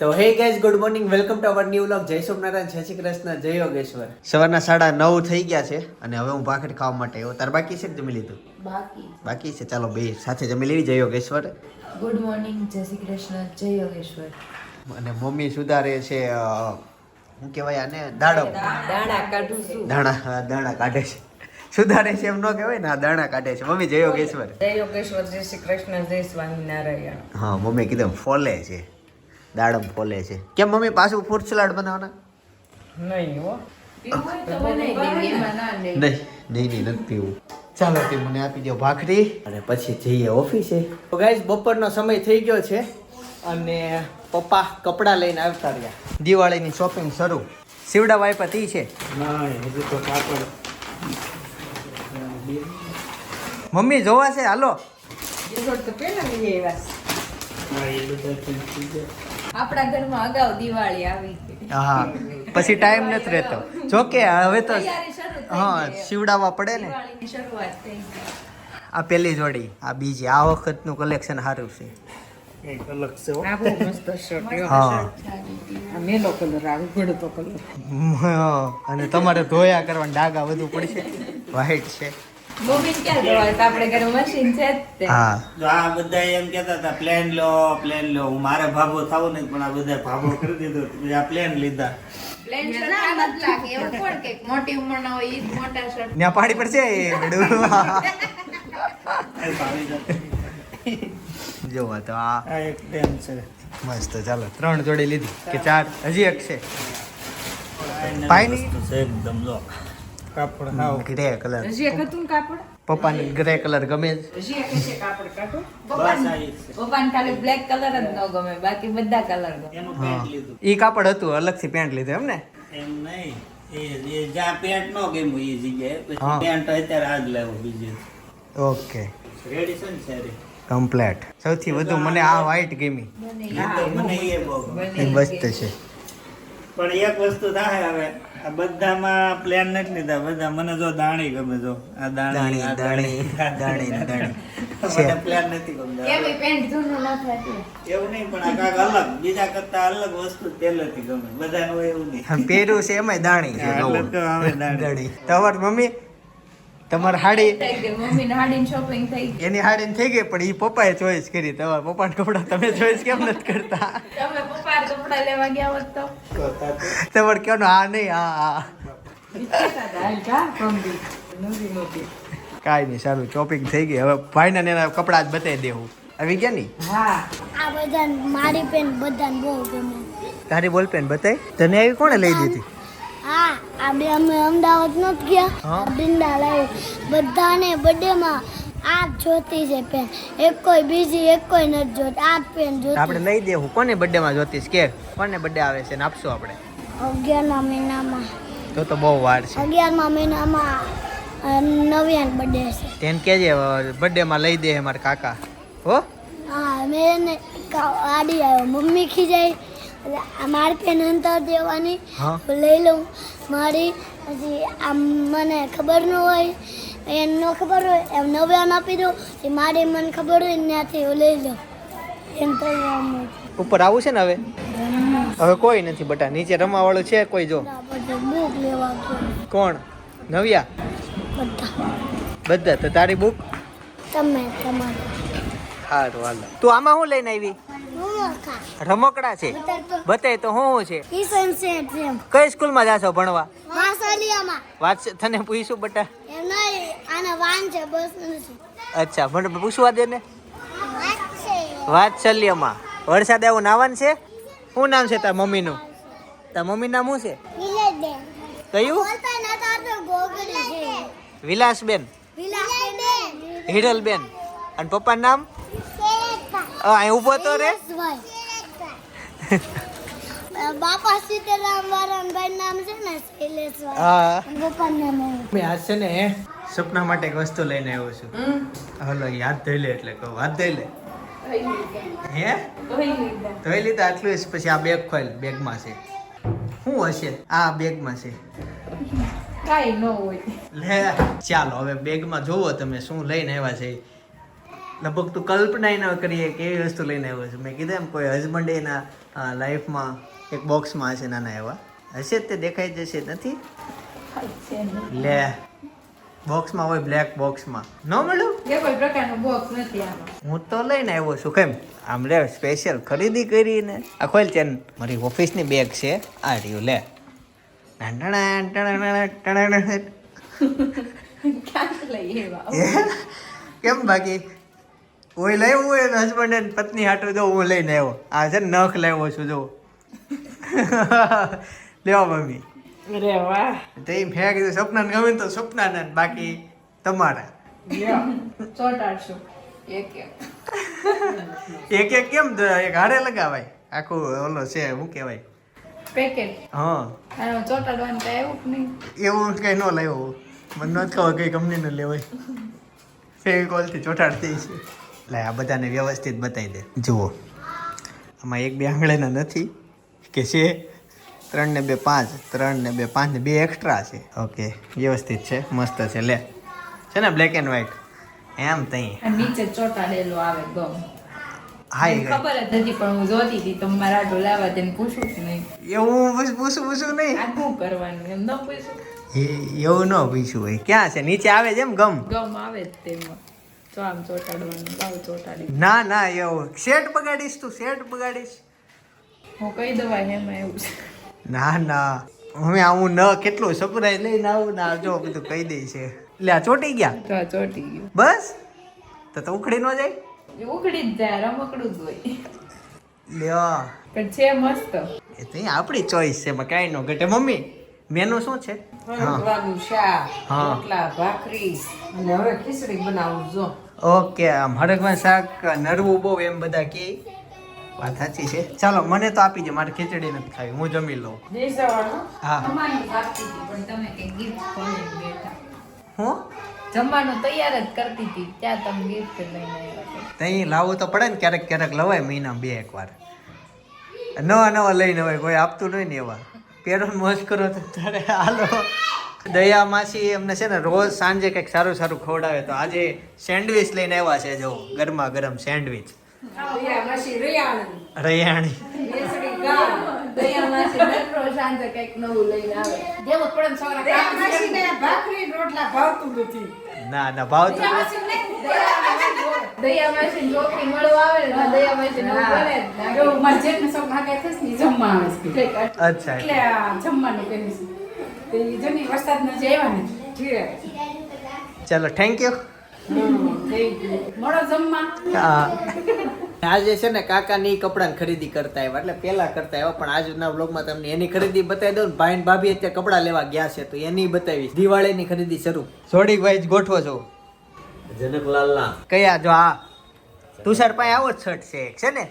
તો hey guys good morning welcome to our new vlog Jai Somnarayan Jai Shri Krishna જય યોગેશ્વર. સવારના સાડા નવ થઈ ગયા છે અને હવે હું ભાખરી ખાવા માટે આવ્યો. તાર બાકી છે જમી લીધું? બાકી. બાકી છે ચાલો બે સાથે જમી લેવી જય યોગેશ્વર. ગુડ મોર્નિંગ જય શ્રી કૃષ્ણ જય યોગેશ્વર. અને મમ્મી સુધારે છે અ, શું કહેવાય આને દાડમ. દાણા કાઢું છું. દાણા હા, દાણા કાઢે છે. સુધારે છે એમ ન કહેવાય ને આ દાણા કાઢે છે. મમ્મી જય યોગેશ્વર. જય યોગેશ્વર જય શ્રી કૃષ્ણ જય સ્વામિનારાયણ. હા મમ્મી કીધું ફોલે છે. દાડમ ફોલે છે. કેમ મમ્મી પાછું ફ્રૂટ સલાડ બનાવવાના? નહીં હો. નહીં નહીં નહીં નથી પીવું. ચાલો તે મને આપી દો ભાખરી. અને પછી જઈએ ઓફિસે. તો ગાઈઝ બપોરનો સમય થઈ ગયો છે અને પપ્પા કપડાં લઈને આવતા રહ્યા. દિવાળીની શોપિંગ શરૂ. શિવડા વાઈપા તી છે. મમ્મી જોવા છે? હાલો. આપણા ઘરમાં અગાઉ દિવાળી આવી હા પછી ટાઈમ નથી રહેતો. જોકે હવે તો તૈયારી શરૂ થઈ હા. શિવડાવવા પડે ને. શરૂઆત આ પેલી જોડી આ બીજી આ વખતનું કલેક્શન સારું છે. અને તમારે ધોયા કરવાના ડાઘા વધુ પડશે. વ્હાઈટ છે. બોબીન ક્યાં જોવાય તો આપણે ઘરે મશીન છે જ હા. તો આ બધા એમ કહેતા હતા પ્લેન લો પ્લેન લો. હું મારે ભાભો થવું નહીં પણ આ બધા ભાભો કરી દીધો. આ પ્લેન લીધા. પ્લેન શર્ટ આમ જ લાગે એવું કોણ કે મોટી ઉંમરના હોય ઈ જ મોટા શર્ટ ત્યાં પાડી પડશે બેડું. તો આ આ એક પ્લેન છે. મસ્ત ચાલો ત્રણ જોડી લીધી કે ચાર. હજી એક છે. એકદમ લો કાપડ હાવ. ગ્રે કલર હજી એક હતું કાપડ? પપ્પાને ગ્રે કલર ગમે જ. હજી એક છે કાપડ કાઢો. છે. પપ્પાને ખાલી બ્લેક કલર જ ન ગમે બાકી બધા કલર ગમે. એનું પેન્ટ લીધું. ઈ કાપડ હતું અલગથી પેન્ટ લીધું એમ ને એમ નહીં. એ જ્યાં પેન્ટ નો ગમ્યું એ જગ્યાએ. પેન્ટ અત્યારે આજ લાવ્યો બીજે ઓકે. રેડી છે ને સારી? કમ્પ્લેટ. સૌથી વધુ મને આ વ્હાઈટ ગમી. મને એ બહુ ગમે. છે. પણ એક વસ્તુ થાય હવે. આ બધામાં પ્લાન નથી લીધા. બધા મને જો દાણી ગમે જો. આ દાણી દાણી આ દાણી. દાણી દાણી મને પ્લાન નથી ગમતા. એવી પેન્ટ જૂનું ના થાય? એવું નહીં પણ આ કાક અલગ. બીજા કરતા અલગ વસ્તુ પહેલેથી ગમે. બધાનું હોય એવું નહીં. પહેર્યું છે એમાંય દાણી છે દાણી. તો હવે મમ્મી તમારી હાડી શોપિંગ થઈ એની હાડી થઈ ગઈ પણ એ પપ્પાએ ચોઈસ કરી. તમારા પપ્પાના કપડા તમે ચોઈસ કેમ નથી કરતા? તમે પપ્પા કપડા લેવા ગયા હોત તો? તમારે કહેવાનું હા નહીં હા હા કાઈ નહીં સારું ચોપિંગ થઈ ગઈ. હવે ભાઈને ને એના કપડાં જ બતાવી દેવું. આવી ગયા ની હા. આ બધા મારી પેન બધાને બહુ ગમે. તારી બોલ પેન બતાવી તને આવી કોણે લઈ દીધી? હા આ બે અમે અમદાવાદ નથી ગયા. બિંદા લાવી બધાને બર્થડેમાં આ જોતી છે પેન એક કોઈ બીજી એક કોઈ નથી જોતી. આ જ પેન જોતી. આપણે લઈ દેવું. કોને birthday માં જોતીશ? કે કોને બર્થડે આવે છે ને આપશું આપણે? અગિયારમા મહિનામાં. તો તો બહુ વાર છે. અગિયારમા મહિનામાં નવ્યાન બર્થડે છે. તેને કહેજે બર્થડેમાં લઈ દે મારા કાકા. હો? હા મેં આડી આવ્યો મમ્મી ખીજાઈ. મારી પેન અંતર દેવાની લઈ લઉં. મારી પછી આમ મને ખબર ન હોય એમ ન ખબર હોય એમ નવ્યાન આપી દઉં. એ મારી મને ખબર હોય ત્યાંથી હું લઈ લઉં. એમ તો ઉપર આવું છે ને હવે? હવે કોઈ નથી બટા નીચે રમવા વાળું છે કોઈ જો. બુક લેવા કોણ? નવ્યા? બધા. બધા તો તારી બુક તમે તમારે. સારું હાલો. તું આમાં શું લઈને આવી? રમકડા. છે? બતાય તો હું છે? કઈ સ્કૂલ સ્કૂલમાં જાશો ભણવા? વાત તને પૂછ્યું બટા? અચ્છા મને પૂછવા દે ને. વાત્સલ્યમાં. વરસાદ આવું નાવાન છે? શું નામ છે તાર મમ્મીનું? તાર મમ્મી નામ શું છે? કયું? વિલાસબેન. હિરલબેન. અને પપ્પા નામ? અહીં ઊભો તો રે. બાપા સીતારામ નામ છે ને શૈલેષભાઈ હા. નામ. મેં આજ છે ને સપના માટે એક વસ્તુ લઈને આવ્યો છું. હલો યાદ ધોઈ લે એટલે કહું હાથ ધોઈ લે. હે? ધોઈ લીધા આટલું જ પછી આ બેગ ખોલ બેગમાં છે. શું હશે? આ બેગમાં છે. કાઈ ન હોય. લે ચાલો હવે બેગમાં જોવો તમે શું લઈને આવ્યા છે. લગભગ તું કલ્પના ન કરીએ કે એવી વસ્તુ લઈને આવ્યો છું. મેં કીધું એમ કોઈ હસબન્ડ એના લાઈફમાં એક બોક્સમાં હશે નાના એવા. હશે તે દેખાઈ જશે નથી. લે બોક્સમાં હોય બ્લેક બોક્સમાં ન મળ્યું? કોઈ પ્રકારનો બોક્સ નથી હું તો લઈને આવ્યો છું. કેમ? આમ લે સ્પેશિયલ ખરીદી કરીને આ ખોલ ચેન. મારી ઓફિસની બેગ છે. આ રહ્યું લે. કેમ બાકી? ઓય લાવ્યું હોય એને હસબન્ડ એન્ડ પત્ની હાટું જો હું લઈને આવ્યો. આ છે નખ લાવ્યો છું જો. લેવા મમ્મી. અરે વાહ. તે ફેંક દે સપના સપનાને ગમે તો સપનાને ને બાકી તમારા. એક એક. કેમ એક હારે લગાવાય. આખું ઓલો છે શું કહેવાય? પેકેટ હા. ચોટાડવાનું કઈ એવું નહીં? એવું કઈ ન લાવ્યું. મને નથી ખબર કઈ કંપનીનું લેવાય. ફેવિકોલથી ચોંટાડતી છે એટલે આ બધાને વ્યવસ્થિત બતાવી દે. જુઓ. આમાં એક બે આંગળીના નથી કે છે ત્રણ ને બે પાંચ ત્રણ ને બે પાંચ ને બે એક્સ્ટ્રા છે. ઓકે વ્યવસ્થિત છે મસ્ત છે લે. છે ને બ્લેક એન્ડ વ્હાઈટ એમ તઈ. નીચે ચોટાડેલો આવે ગમ. ખબર જ નથી પણ હું જોતી હતી તો મારા આટો તેને પૂછું જ નહીં. એવું પૂછ- પૂછું પૂછું નહીં. આ શું કરવાનું એમ ન પૂછું. એવું ન પૂછ્યું હોય. ક્યાં છે? નીચે આવે છે એમ ગમ? ગમ આવે જ તેમાં. તો આમ ચોટાડવાનું લાવ ચોટાડી. ના ના એવું. શેટ બગાડીશ તું શેટ બગાડીશ. હું કહી દવાય એમાં એવું છે. ના ના. હવે આવું ન કેટલું સપરાઈ લઈને આવું ના જો બધું કહી દે છે. એટલે આ ચોટી ગયા? તો આ ચોટી ગયું. બસ? તો તો ઉખડી ન જાય? ઉખડી જ જાય રમકડું જ હોય. લ્યો. પણ છે મસ્ત. એ તો આપણી ચોઈસ છે એમાં કાંઈ ન ઘટે. મમ્મી મેનુ શું છે? હા શાક હા. રોટલા ભાખરી અને હવે ખીચડી બનાવું જો. ઓકે આમ હરગવાનું શાક નરવું બહુ એમ બધા કે. વાત સાચી છે. ચાલો મને તો આપી દે મારે ખીચડી નથી ખાવી હું જમી લઉં. હા. હું? જમવાનું તૈયાર જ કરતી હતી ત્યાં તમે ગિફ્ટ લઈને. ત્યાં લાવવું તો પડે ને ક્યારેક ક્યારેક લવાય મહિના બે એક વાર નવા નવા લઈને હોય કોઈ આપતું નહીં ને એવા. પેરો મોજ કરો તો તારે હાલો. દયા માસી એમને છે ને રોજ સાંજે કંઈક સારું સારું ખવડાવે. તો આજે સેન્ડવિચ લઈને આવ્યા છે જો ગરમા ગરમ સેન્ડવિચ. દયા મસી રિયાણી. રૈયાણી. બેસડી દયા માસી દરરોજ સાંજે કંઈક નવું લઈને આવે. દેવું જ પડે ને દયા કામ કરે. મસીને ભાખરી રોટલા ભાવતું ના ના ભાવ તો જમવા આવે છે. અચ્છા. એટલે જમવાનું કરીશ છે. ઈ જમી ને વરસાદના જે આવ્યા ને ઠીક ચલો થેન્ક યુ હા. આજે છે ને કાકાની કપડાની ખરીદી કરતા આવ્યા એટલે પેલા કરતા આવ્યા પણ આજના વ્લોગમાં તમને એની ખરીદી બતાવી દઉં ને ભાઈ ને ભાભી અત્યારે કપડા લેવા ગયા છે તો એની બતાવીશ. દિવાળીની ખરીદી શરૂ. જોડી વાઇઝ ગોઠવો છો. જનકલાલના. કયા? જો આ. તુષાર પાસે આવો જ શર્ટ છે છે ને?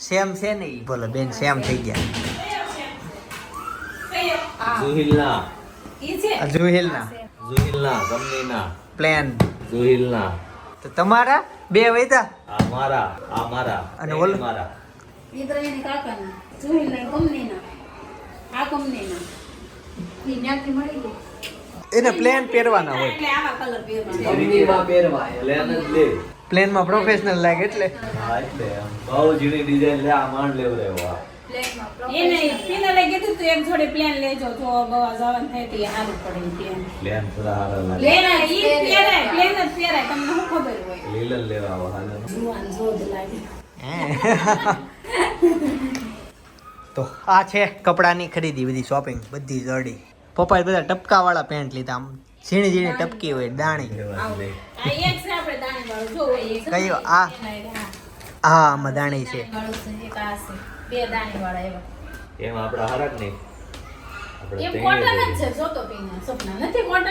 સેમ છે ને ઈ? બોલો બેન સેમ થઈ ગયા. જુહિલના. આ જુહિલના. જુહિલના ગમનીના. પ્લેન. જુહિલના. તો તમારા? બે વૈતા આ મારા આ મારા અને ઓલ? મારા. ઈ કાકાના. જુહિલના ગમનીના. આ ગમનીના. ઈ ત્યાંથી મળી ગઈ. એને પ્લેન પહેરવાના હોય. એટલે આવા કલર પહેરવા કંપનીમાં પહેરવા પ્લેન જ લે. પ્લેનમાં પ્રોફેશનલ લાગે એટલે. હા એટલે બહુ ઝીણી ડિઝાઇન લે આ માંડ લેવ ફિનલે કીધું તું પ્લેન પ્લેન પ્લેન પ્લેન આ છે કપડાની ખરીદી બધી શોપિંગ બધી જડી. પપ્પાએ બધા ટપકાવાળા પેન્ટ લીધા આમ. ઝીણી ઝીણી ટપકી હોય દાણી. લેવા લે આ એક છે આપણે દાણી વાળું જો એક કયો? આ? હા આમાં દાણી છે. વાળું છે એક આ છે. બે દાણી વાળા એવા. એમ આપડા હારા નહીં. આપણે એ કોટન જ છે જો તો પીના. સપના નથી કોટન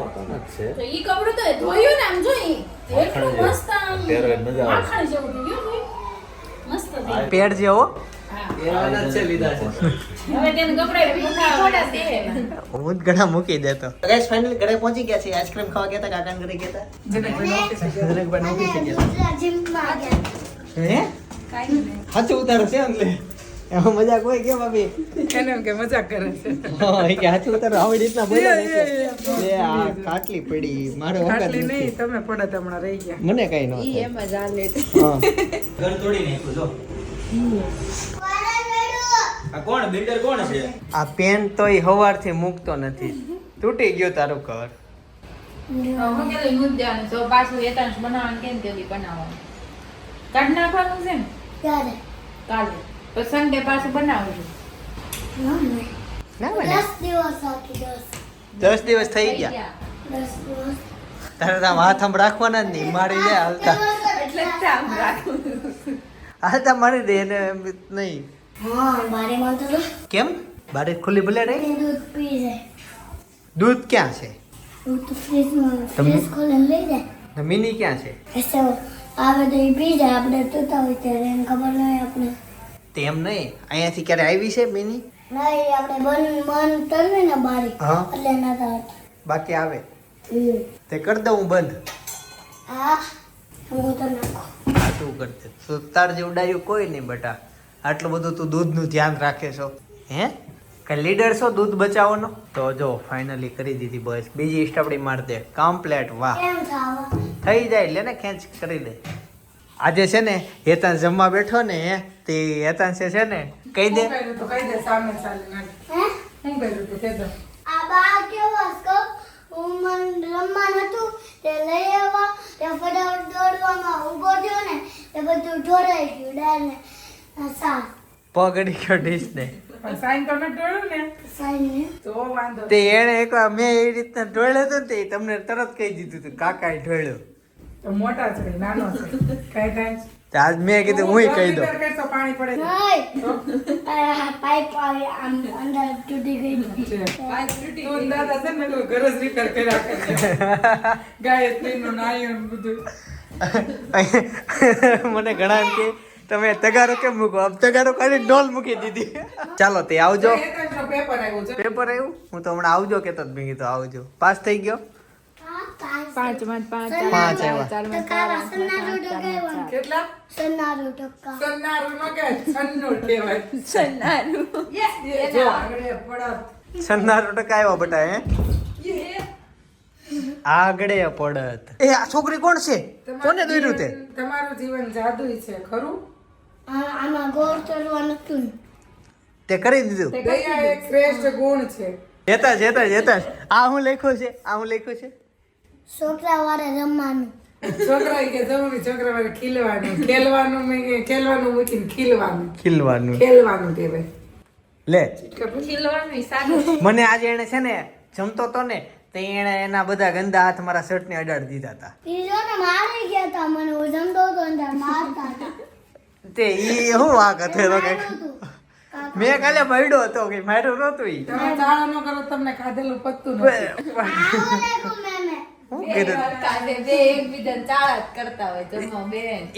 કોટન જ છે. તો ઈ કપડું તો ધોયું ને આમ જોઈ એટલું જેવું. મસ્ત આમ પહેરવાની મજા આવે. માખણ જેવું થયું જોઈ મસ્ત થયું પેડ જેવો? હા ઘણા મૂકી દેતો. ગાઈસ ફાઇનલી ઘરે પહોંચી ગયા છે આઈસ્ક્રીમ ખાવા ગયા હતા કાકાના ઘરે ગયા હતા. સાચું ઉતારો છે એટલે એમાં મજાક હોય કે ભાભી? એને એમ કે મજાક કરે છે. હા કે હાથું ઉતારો આવી રીતના બોલે ને લે આ ખાટલી પડી. મારો વખત નહીં તમે પડત હમણાં રહી ગયા. મને કઈ ન થાય. એમ જ હાલે હા. ઘર તોડી નાખ્યું જો. આ કોણ? બિલ્ડર કોણ છે? આ પેન તો એ હવારથી મૂકતો નથી. તૂટી ગયો તારું ઘર. હું કીધું મુદ્દે દેવાનું. તો પાછું એકાંશ બનાવવાનું કેમ કે બનાવવાનું. કાઢ નાખવાનું છે ને ક્યારે કાલે. તો સન્ડે પાછું બનાવજો. ના, બને દસ દિવસ દસ. દસ દિવસ થઈ ગયા. દસ દિવસ. તારે તો આમ હાથ આમ રાખવાના જ નહીં. મારી દે હાલતા. એટલે જ આમ હાલતા મારી દે એને એમ નહીં. હા માનતો તો. કેમ? બારે ખુલ્લી ભલે રહી? દૂધ પી જાય. દૂધ ક્યાં છે? દૂધ તો ફ્રીજ ખોલીને લઈ જાય. મિની ક્યાં છે? એસે આવે તો એ પી જાય. આપણે તૂતા હોય ત્યારે એને ખબર નહીં આપણે. તેમ નહીં. અહીંયાથી ક્યારે આવી છે મિની? ના આપણે બંધ બંધ કરવી ને બારી. હા. એટલે ના થાય. બાકી આવે. તે કરી દઉં બંધ. હા હું તો નાખો. હા તું કરતે તો તાર જેવું ડાયું કોઈ નહીં બટા. આટલું બધું તું દૂધનું ધ્યાન રાખે છો? હે? કે લીડર છો દૂધ બચાવવાનો? તો જો ફાઇનલી કરી દીધી બસ બીજી સ્ટપડી માર દે. કમ્પ્લેટ વાહ. થઈ જાય લે ને ખેંચ કરી દે. આજે છે ને હેતાન જમવા બેઠો ને તે હેતાન છે છે ને કહી દે. તો? કહી દે સામે હે? કે દો. આ બા કેવો હસકો હું મન રમવાનું હતું તે લઈ આવ્યા તે ફટાફટ દોડવામાં ઊભો થયો ને તે બધું ઢોળાઈ ગયું પગડી ગયો ડીશ ને સાઈન તમે નથી ને? સાઈને તો વાંધો તે એણે એકવાર મેં એ રીતના ઢોળ્યો હતો ને તે તમને તરત કહી દીધું હતું કાકાએ ઢોળ્યો. તો મોટા છે નાનો છે. કઈ થાય આજ મેં કીધું હું કહી દઉં. તો પાણી પડે. પાઇપ આમ અંદર તૂટી ગઈ. છે. તું દાદા છે ને તો ઘર જ કર્યા કરે. ગાયત્રીનું નાયું ને બધું. મને ઘણા એમ કે તમે તગારો કેમ મૂકો? આમ તગારો કાઢી ડોલ મૂકી દીધી. ચાલો તે આવજો. તો paper આવ્યું છે. પેપર આવ્યું? હું તો હમણાં આવજો કેતો જ મેં કીધું આવજો. પાસ થઈ ગયો? પાંચ પાંચ પાંચ આવ્યા ટકા કેટલા? સન્નારો ટકા સન્નારું ન સન્નું કહેવાય. એ જો આગળ પડત. સન્નારો ટકા આવ્યા બટા હે? આગળે પડત. એ આ છોકરી કોણ છે? કોને દોર્યું તે? તમારું જીવન જાદુઈ છે ખરું? આમાં ગોળ તે કરી દીધું. દયા એક શ્રેષ્ઠ ગુણ છે. જેતા જેતા જેતા આ હું લખ્યું છે? આ હું લખ્યું છે? છોકરા વાળે રમવાનું. છોકરા કે જમણી છોકરા વાળે ખીલવાનું. ખેલવાનું મેં કે ખેલવાનું મૂકીને ખીલવાનું. ખીલવાનું. ખેલવાનું કહેવાય. લે. ખીલવાનું સારું મને આજે એને છે ને જમતો તો ને તે એને એના બધા ગંદા હાથ મારા શર્ટ ને અડાડી દીધા હતા. ઈ જો ને મારી ગયા તા મને હું જમતો હતો ને મારતા હતા. તે ઈ હું વાક હતો એનો હતું. મેં કાલે મળ્યો હતો કે માર્યો નહોતું ઈ. તમે ચાળો ન કરો તમને ખાધેલું પત્તું નથી.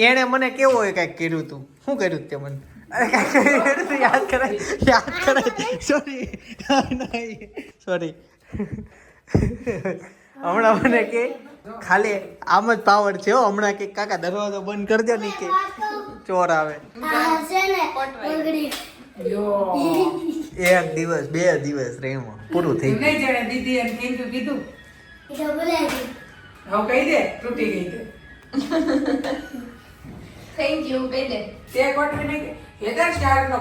એણે મને કેવો હોય કંઈક કર્યું તું? શું કર્યું તે મને? યાદ કરાય યાદ કરાય. સોરી સોરી હમણાં મને કે ખાલી આમ જ પાવર છે હો હમણાં કે કાકા દરવાજો બંધ કરી દો ને કે? ચોર આવે. આ છે ને પગડી. યો એક દિવસ બે દિવસ રેમો પૂરું થઈ ગયું. દીદી એમ કીધું. હવે કહી દે તૂટી ગઈ થેન્ક યુ કહી દે. તે કોટવી નહીં કે હેદર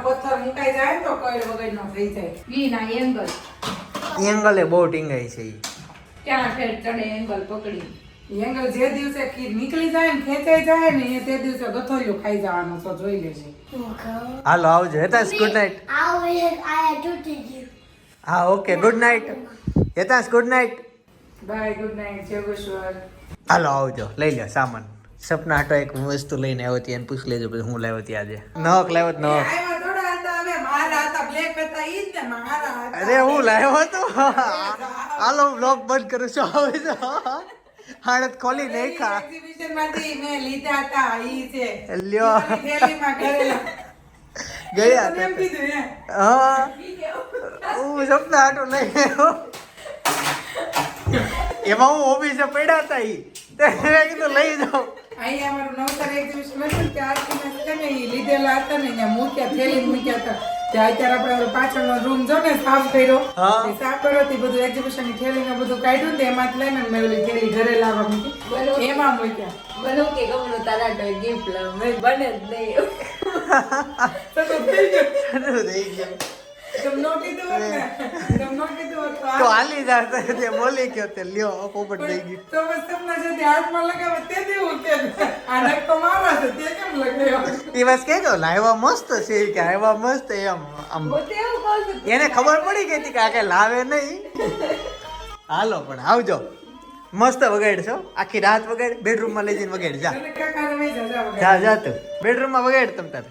પથ્થર મુકાઈ જાય તો કઈ વગરનો થઈ જાય. વી ના એંગલ એંગલે બહુ ટીંગાઈ છે. ક્યાં ફેર ચડે એંગલ પકડી. એંગલ જે દિવસે ખીર નીકળી જાય ને ખેંચાઈ જાય ને એ તે દિવસે ગથોલિયો ખાઈ જવાનો તો જોઈ લેજે. હાલો આવજો હેતાસ ગુડ ગયું. હા okay good night Hetansh good night bye good night Jageshwar હાલો આવજો લઈ લો સામાન. સપના હાટો એક વસ્તુ લઈને આવ્યો હતી એને પૂછ લેજો પછી હું લાવ્યો હતી આજે. નવક લાવ્યો તો અરે હું લાવ્યો હતો? હાલો બ્લોગ બંધ કરું છું હવે હાડત ખોલી નહીં ખા એક્ઝિબિશનમાંથી મેં લીધા હતા ઈ છે. લ્યો. થેલીમાં કરેલા. ગયા તમે એમ કીધું હે. હા. હું સપના લઈ એમાં હું ઓફિસે પડ્યા હતા ઈ. તે કીધું લઈ જાઓ અહીંયા અમારું નવસારી એક્ઝિબિશન હતું ને ત્યાં છે ને ઈ લીધેલા હતા ને અહીંયા મૂક્યા થેલી મૂક્યા હતા. ત્યાં અત્યારે આપણે ઓલો પાછળનો રૂમ જો ને સાફ કર્યો. હા. સાફ કર્યો તે બધું એક્ઝિબિશનની થેલી ને બધું કાઢ્યું ને એમાંથી લઈને મેં ઓલી થેલી ઘરે લાવવા મૂકી. એમાં મૂક્યા. બનો કે ગમનો તારા તો ગિફ્ટ લાવ. મેં બને જ નહીં. તો તો થઈ ગયું થઈ ગયું. તો હાલી જાય તે બોલી ગયો તે લ્યો પોપટ થઈ ગયું. તો બસ તમને જે તે લગાવે તે દેવું કે આ તો મારા છે તે કેમ લગાવ્યો? એ બસ કે કહો લાવ્યા મસ્ત છે કે આવ્યા મસ્ત એમ આમ. એને ખબર પડી ગઈ હતી કે આ કઈ લાવે નહીં. હાલો પણ આવજો. મસ્ત વગાડશો. આખી રાત વગાડ બેડરૂમમાં લઈ જઈને વગાડ જા. જા જા તું. બેડરૂમમાં વગાડ તમ તારે.